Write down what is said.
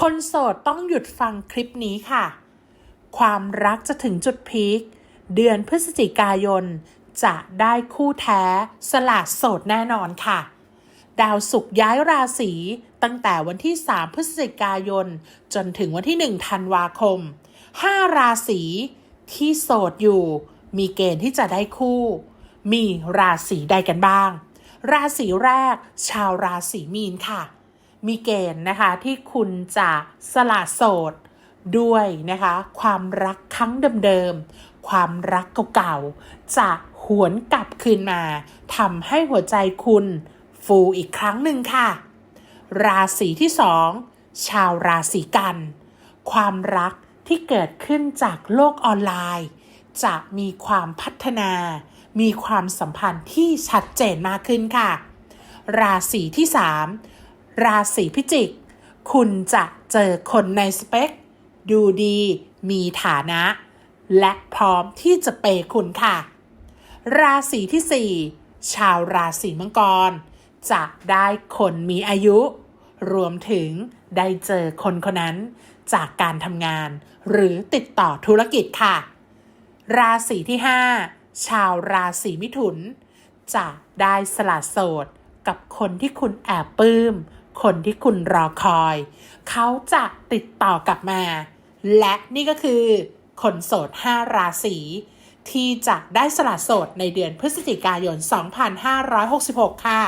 คนโสดต้องหยุดฟังคลิปนี้ค่ะ ความรักจะถึงจุดพีค เดือนพฤศจิกายน จะได้คู่แท้สละโสดแน่นอนค่ะ ดาวศุกร์ย้ายราศีตั้งแต่วันที่ 3 พฤศจิกายน จนถึงวันที่ 1 ธันวาคม 5 ราศีที่โสดอยู่ มีเกณฑ์ที่จะได้คู่ มีราศีใดกันบ้าง ราศีแรก ชาวราศีมีนค่ะ มีเกณฑ์นะคะที่คุณจะสละโสดด้วยนะคะความรักครั้งเดิมๆ ความรักเก่าๆ จะหวนกลับคืนมาทำให้หัวใจคุณฟูอีกครั้งหนึ่งค่ะ ราศีที่สองชาวราศีกัน ความรักที่เกิดขึ้นจากโลกออนไลน์ จะมีความพัฒนา มีความสัมพันธ์ที่ชัดเจนมากขึ้นค่ะ ราศีที่3 ราศีพิจิก คุณจะเจอคนในสเปค ดูดี มีฐานะ และพร้อมที่จะเปคุณค่ะ ราศีที่ 4 ชาวราศีมังกร จะได้คนมีอายุ รวมถึงได้เจอคนคนนั้น จากการทำงาน หรือติดต่อธุรกิจค่ะ ราศีที่ 5 ชาวราศีมิถุน จะได้สละโสดกับคนที่คุณแอบปลื้ม คนที่คุณรอคอย เขาจะติดต่อกลับมา และนี่ก็คือ คนโสด 5 ราศีที่จะได้สละโสดในเดือนพฤศจิกายน 2566 ค่ะ